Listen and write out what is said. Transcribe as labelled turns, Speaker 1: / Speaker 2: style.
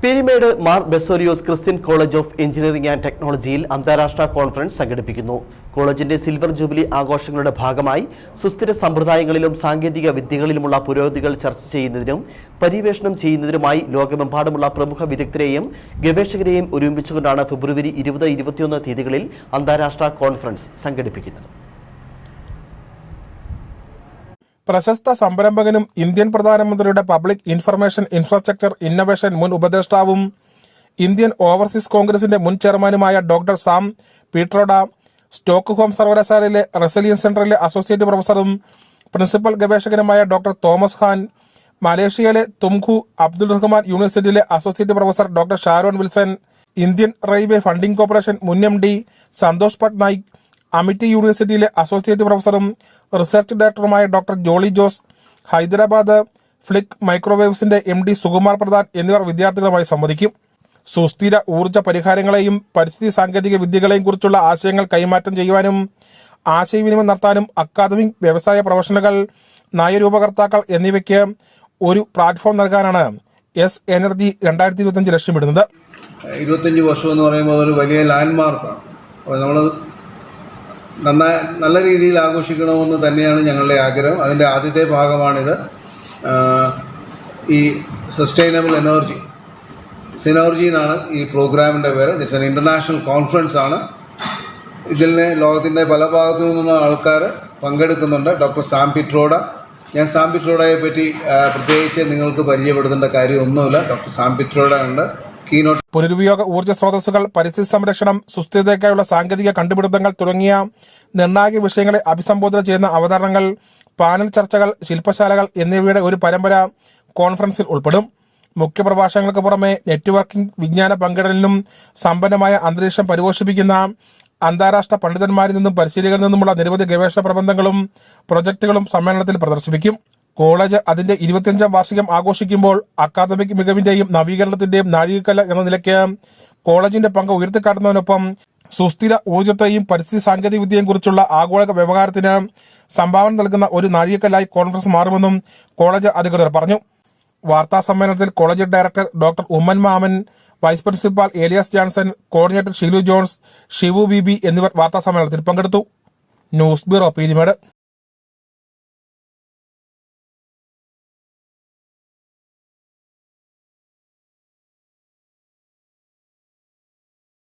Speaker 1: Peermade Mar Baselios Christian College of Engineering and ടെക്നോളജിയിൽ അന്താരാഷ്ട്ര conference സംഘടിപ്പിക്കുന്നു. കോളേജിന്റെ സിൽവർ ജൂബിലി ആഘോഷങ്ങളുടെ ഭാഗമായി സുസ്ഥിര സമ്പ്രദായങ്ങളിലും സാങ്കേതിക വിദ്യകളിലുമുള്ള പുരോഗതികൾ ചർച്ച ചെയ്യുന്നതിനും പര്യവേഷണം ചെയ്യുന്നതിനുമായി ലോകമെമ്പാടുമുള്ള പ്രമുഖ വിദഗ്ധരെയും ഗവേഷകരെയും ഒരുമിച്ചുകൊണ്ടാണ് ഫെബ്രുവരി ഇരുപത് ഇരുപത്തിയൊന്ന് തീയതികളിൽ അന്താരാഷ്ട്ര കോൺഫറൻസ് സംഘടിപ്പിക്കുന്നത്.
Speaker 2: പ്രശസ്ത സംരംഭകനും ഇന്ത്യൻ പ്രധാനമന്ത്രിയുടെ പബ്ലിക് ഇൻഫർമേഷൻ ഇൻഫ്രാസ്ട്രക്ചർ ഇന്നൊവേഷൻ മുൻ ഉപദേഷ്ടാവും ഇന്ത്യൻ ഓവർസീസ് കോൺഗ്രസിന്റെ മുൻ ചെയർമാനുമായ ഡോക്ടർ സാം പീട്രോഡ സ്റ്റോക്ക്ഹോം സർവകലാശാലയിലെ റെസിലിയൻസ് സെന്ററിലെ അസോസിയേറ്റ് പ്രൊഫസറും പ്രിൻസിപ്പൽ ഗവേഷകനുമായ ഡോക്ടർ തോമസ് ഖാൻ മലേഷ്യയിലെ തുംഖു അബ്ദുൾ റഹ്മാൻ യൂണിവേഴ്സിറ്റിയിലെ associate professor doctor Sharon Wilson Indian Railway Funding Corporation മുൻ M D Santosh Patnaik Amity യൂണിവേഴ്സിറ്റിയിലെ അസോസിയേറ്റ് പ്രൊഫസറും റിസർച്ച് ഡയറക്ടറുമായ ഡോക്ടർ ജോളി ജോസ് ഹൈദരാബാദ് ഫ്ലിക് മൈക്രോവേവ്സിന്റെ എം ഡി സുകുമാർ പ്രധാൻ എന്നിവർ വിദ്യാർത്ഥികളുമായി സംവദിക്കും. സുസ്ഥിര ഊർജ പരിഹാരങ്ങളെയും പരിസ്ഥിതി സാങ്കേതിക വിദ്യകളെയും കുറിച്ചുള്ള ആശയങ്ങൾ കൈമാറ്റം ചെയ്യുവാനും ആശയവിനിമയം നടത്താനും അക്കാദമിക് വ്യവസായ പ്രൊഫഷണലുകൾ നയരൂപകർത്താക്കൾ എന്നിവയ്ക്ക് ഒരു പ്ലാറ്റ്ഫോം നൽകാനാണ് എസ് എനർജി രണ്ടായിരത്തി ഇരുപത്തിയഞ്ച് ലക്ഷ്യമിടുന്നത്.
Speaker 3: ഇരുപത്തഞ്ച് വർഷം എന്ന് പറയുമ്പോൾ ഒരു വലിയ ലാൻഡ് മാർക്കാണ് അപ്പോൾ നമ്മൾ നന്നായി നല്ല രീതിയിൽ ആഘോഷിക്കണമെന്ന് തന്നെയാണ് ഞങ്ങളുടെ ആഗ്രഹം. അതിന്റെ ആദ്യത്തെ ഭാഗമാണിത്. ഈ സസ്റ്റൈനബിൾ എനർജി സിനോർജി എന്നാണ് ഈ പ്രോഗ്രാമിന്റെ പേര്. ഇറ്റ്സ് എൻ ഇന്റർനാഷണൽ കോൺഫറൻസ് ആണ്. ഇതിൽ ലോകത്തിന്റെ പല ഭാഗത്തു നിന്നുള്ള ആൾക്കാർ പങ്കെടുക്കുന്നുണ്ട്. ഡോക്ടർ സാം പിട്രോഡ. ഞാൻ സാം പിട്രോഡയെ പറ്റി പ്രത്യേകിച്ച് നിങ്ങൾക്ക് പരിചയപ്പെടുത്തേണ്ട കാര്യമൊന്നുമില്ല. ഡോക്ടർ സാം പിട്രോഡ ഉണ്ട്. കീനോട്ട്
Speaker 2: പുനരുപയോഗ ഊർജ സ്രോതസ്സുകൾ പരിസ്ഥിതി സംരക്ഷണം സുസ്ഥിരതയ്ക്കായുള്ള സാങ്കേതിക കണ്ടുപിടുത്തങ്ങൾ തുടങ്ങിയ നിർണായക വിഷയങ്ങളെ അഭിസംബോധന ചെയ്യുന്ന അവതരണങ്ങൾ പാനൽ ചർച്ചകൾ ശില്പശാലകൾ എന്നിവയുടെ ഒരു പരമ്പര കോൺഫറൻസിൽ ഉൾപ്പെടും. മുഖ്യപ്രഭാഷണങ്ങൾക്ക് പുറമെ നെറ്റ്വർക്കിംഗ് വിജ്ഞാന പങ്കിടലിനും സമ്പന്നമായ അന്തരീക്ഷം പരിപോഷിപ്പിക്കുന്ന അന്താരാഷ്ട്ര പണ്ഡിതന്മാരിൽ നിന്നും പരിശീലകരിൽ നിന്നുമുള്ള നിരവധി ഗവേഷണ പ്രബന്ധങ്ങളും പ്രൊജക്ടുകളും സമ്മേളനത്തിൽ പ്രദർശിപ്പിക്കും. കോളേജ് അതിന്റെ ഇരുപത്തിയഞ്ചാം വാർഷികം ആഘോഷിക്കുമ്പോൾ അക്കാദമിക് മികവിന്റെയും നവീകരണത്തിന്റെയും നാഴികക്കല്ല് എന്ന നിലയ്ക്ക് കോളേജിന്റെ പങ്ക് ഉയർത്തിക്കാട്ടുന്നതിനൊപ്പം സുസ്ഥിര ഊർജത്തെയും പരിസ്ഥിതി സാങ്കേതിക വിദ്യയെയും കുറിച്ചുള്ള ആഗോള വ്യവഹാരത്തിന് സംഭാവന നൽകുന്ന ഒരു നാഴികക്കല്ലായി കോൺഫറൻസ് മാറുമെന്നും കോളേജ് അധികൃതർ പറഞ്ഞു. വാർത്താ സമ്മേളനത്തിൽ college director doctor Oommen Mammen vice principal Elias Johnson coordinator Shilu Jones Shivu Bibi എന്നിവർ വാർത്താ സമ്മേളനത്തിൽ പങ്കെടുത്തു. News bureau Peermade.